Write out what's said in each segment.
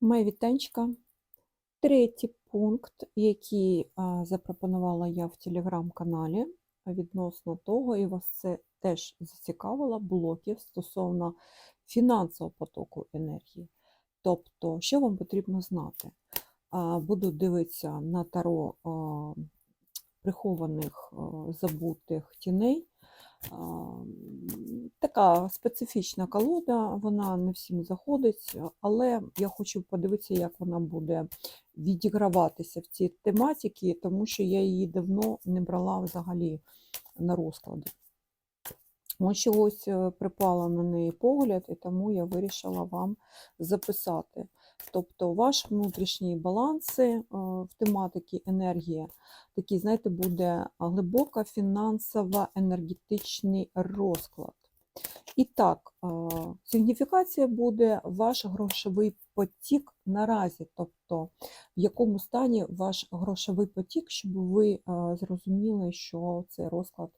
Моя вітанечка. Третій пункт, який запропонувала я в телеграм-каналі відносно того, і вас це теж зацікавило, блоків стосовно фінансового потоку енергії. Тобто, що вам потрібно знати? Буду дивитися на таро прихованих забутих тіней. Така специфічна колода, вона не всім заходить, але я хочу подивитися, як вона буде відіграватися в цій тематиці, тому що я її давно не брала взагалі на розклади. Ось чогось е, припала на неї погляд, і тому я вирішила вам записати. Тобто ваш внутрішній баланс е, в тематиці енергія, такий, знаєте, буде глибока фінансово енергетичний розклад. І так, е, сигніфікація буде ваш грошовий потік наразі, тобто в якому стані ваш грошовий потік, щоб ви е, зрозуміли, що це розклад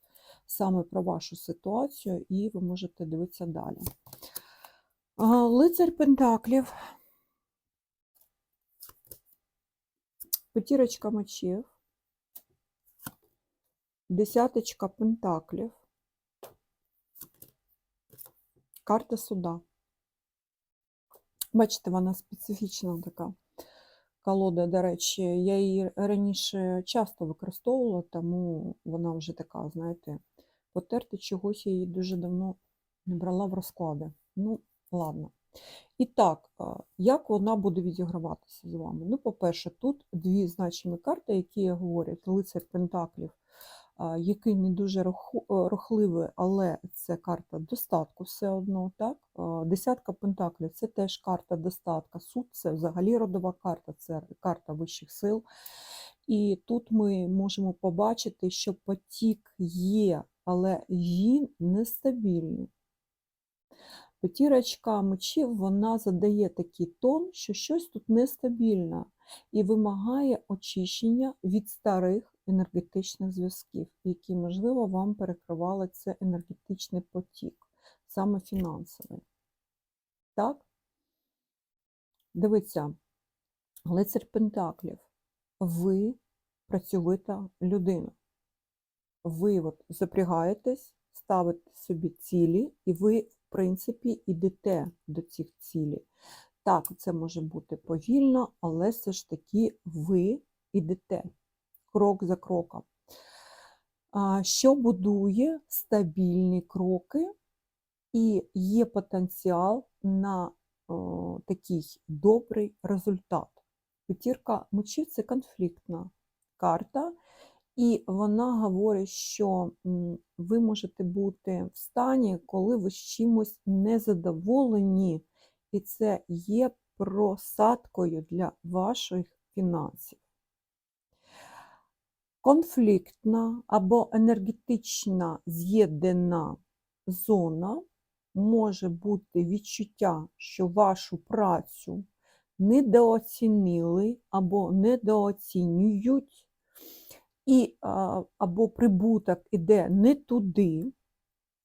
саме про вашу ситуацію, і ви можете дивитися далі. Лицар Пентаклів, п'ятірочка мечів, десяточка пентаклів, карта суда. Бачите, вона специфічна така колода, до речі, я її раніше часто використовувала, тому вона вже така, знаєте, потерти чогось я її дуже давно не брала в розклади. Ну, ладно. І так, як вона буде відіграватися з вами? Ну, по-перше, тут дві значимі карти, які говорять лицар Пентаклів, який не дуже е, рухливий, але це карта достатку все одно. так? Десятка Пентаклів це теж карта достатка. Суд це взагалі родова карта, це карта вищих сил. І тут ми можемо побачити, що потік є, але він нестабільний. П'ятірочка мечів вона задає такий тон, що щось тут нестабільне і вимагає очищення від старих енергетичних зв'язків, які, можливо, вам перекривали це енергетичний потік, саме фінансовий. Так? Дивіться, лицар Пентаклів, ви працьовита людина. Ви от запрягаєтесь, ставите собі цілі, і ви, принципі, йдете до цих цілей. Так, це може бути повільно, але все ж таки ви йдете крок за кроком. Що будує стабільні кроки, і є потенціал на о, такий добрий результат. П'ятірка мечів це конфліктна карта, і вона говорить, що ви можете бути в стані, коли ви з чимось незадоволені, і це є просадкою для ваших фінансів. Конфліктна або енергетична з'єднана зона може бути відчуття, що вашу працю недооцінили або недооцінюють, і або прибуток іде не туди,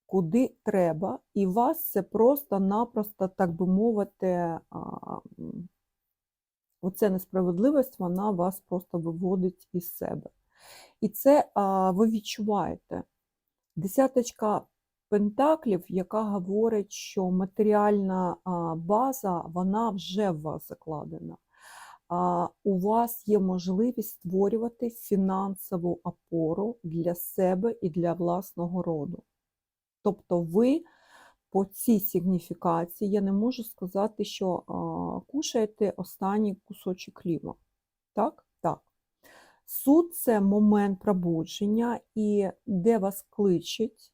куди треба, і вас це просто-напросто, так би мовити, оця несправедливість, вона вас просто виводить із себе. І це ви відчуваєте. Десяточка пентаклів, яка говорить, що матеріальна база, вона вже в вас закладена. У вас є можливість створювати фінансову опору для себе і для власного роду. Тобто ви по цій сигніфікації, я не можу сказати, що кушаєте останній кусочок хліба. Так? Так. Суд це момент пробудження, і де вас кличуть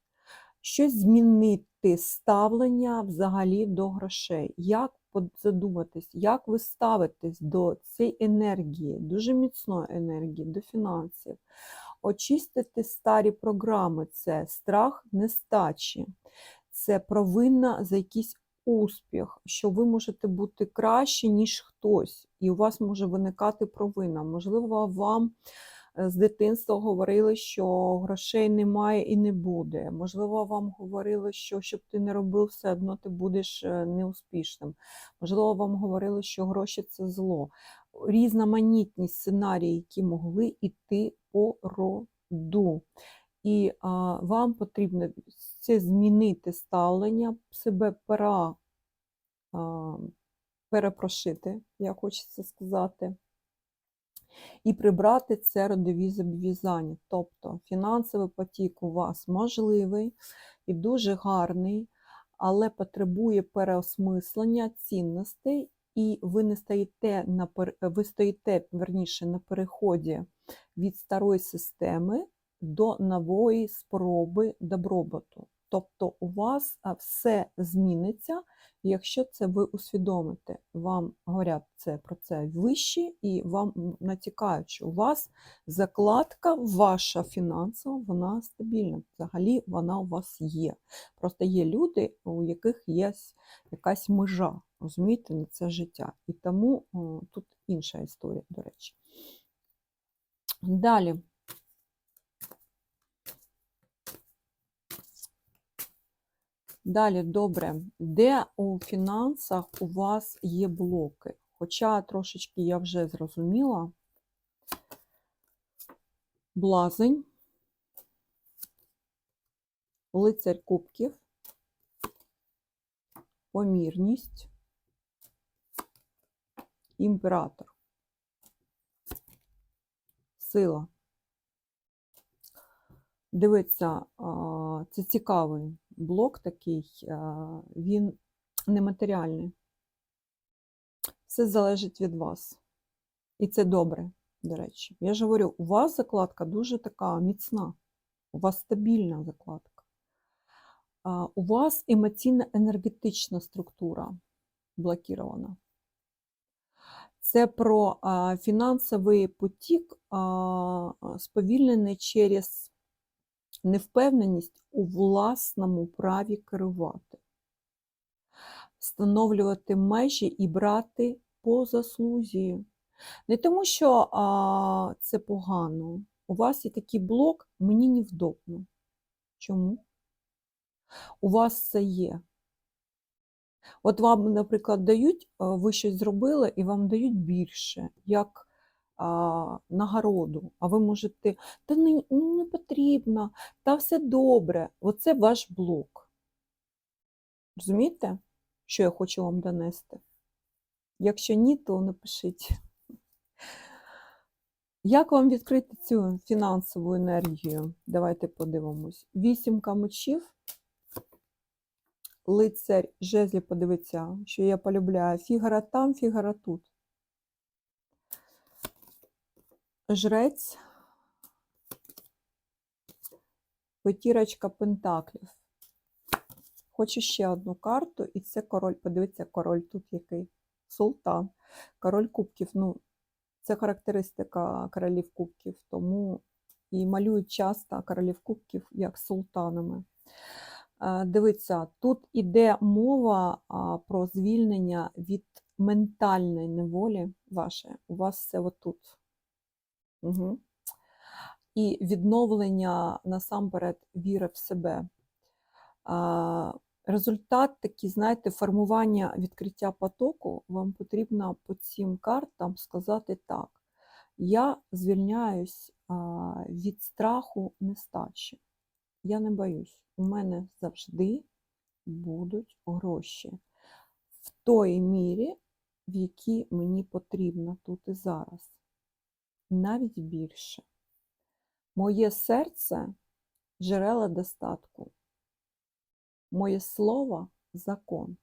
щось змінити ставлення взагалі до грошей. Як задуматись, як ви ставитесь до цієї енергії, дуже міцної енергії, до фінансів, очистити старі програми це страх нестачі, це провина за якийсь успіх, що ви можете бути краще, ніж хтось, і у вас може виникати провина. Можливо, вам з дитинства говорили, що грошей немає і не буде. Можливо, вам говорили, що щоб ти не робив, все одно ти будеш е, неуспішним. Можливо, вам говорили, що гроші це зло. Різноманітні сценарії, які могли йти по роду. І а, вам потрібно це змінити ставлення, себе пора а, перепрошити, як хочеться сказати, і прибрати це родові зобов'язання. Тобто фінансовий потік у вас можливий і дуже гарний, але потребує переосмислення цінностей, і ви не стоїте на ви стоїте верніше на переході від старої системи до нової спроби добробуту. Тобто у вас все зміниться, якщо це ви усвідомите. Вам говорять це про це вищі, і вам натякають, що у вас закладка ваша фінансова, вона стабільна. Взагалі вона у вас є. Просто є люди, у яких є якась межа, розумієте, на це життя. І тому о, тут інша історія, до речі. Далі. Далі, добре, де у фінансах у вас є блоки? Хоча трошечки я вже зрозуміла. Блазень, лицарь кубків, помірність, імператор, сила. Дивіться, це цікавий блок такий, він нематеріальний. Все залежить від вас. І це добре, до речі. Я ж говорю, у вас закладка дуже така міцна, у вас стабільна закладка. У вас емоційно-енергетична структура блокірована. Це про фінансовий потік, сповільнений через невпевненість у власному праві керувати, встановлювати межі і брати по заслузі. Не тому, що а, це погано. У вас є такий блок, мені невдобно. Чому? У вас це є. От вам, наприклад, дають, ви щось зробили, і вам дають більше, як а, нагороду. А ви можете, та не, ну, не потрібно, та все добре. Оце ваш блок. Розумієте, що я хочу вам донести? Якщо ні, то напишіть. Як вам відкрити цю фінансову енергію? Давайте подивимось. Вісімка мечів. Лицарь жезлі, подивиться, що я полюбляю. Фігара там, фігара тут. Жрець. П'ятірочка пентаклів. Хочу ще одну карту, і це король. Подивіться, король тут який. Султан. Король кубків. Ну, це характеристика королів кубків, тому і малюють часто королів кубків як султанами. Дивіться, тут іде мова про звільнення від ментальної неволі вашої. У вас все отут. Угу. І відновлення насамперед віри в себе. Результат такий, знаєте, формування відкриття потоку, вам потрібно по цим картам сказати так. Я звільняюсь від страху нестачі. Я не боюсь. У мене завжди будуть гроші в той мірі, в якій мені потрібно тут і зараз. Навіть більше. Моє серце джерела достатку. Моє слово закон.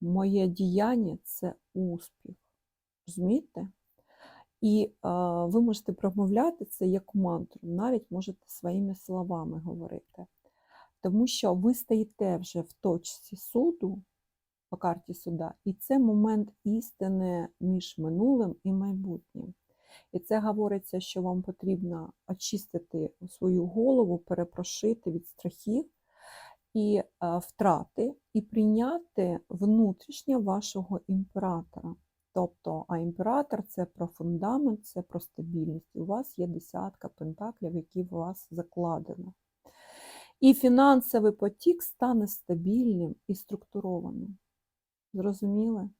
Моє діяння це успіх. Розумієте? І е, ви можете промовляти це як мантру, навіть можете своїми словами говорити. Тому що ви стоїте вже в точці суду, по карті суда, і це момент істини між минулим і майбутнім. І це говориться, що вам потрібно очистити свою голову, перепрошити від страхів і е, втрати, і прийняти внутрішнє вашого імператора. Тобто, а імператор це про фундамент, це про стабільність. У вас є десятка пентаклів, які в вас закладено. І фінансовий потік стане стабільним і структурованим. Зрозуміли?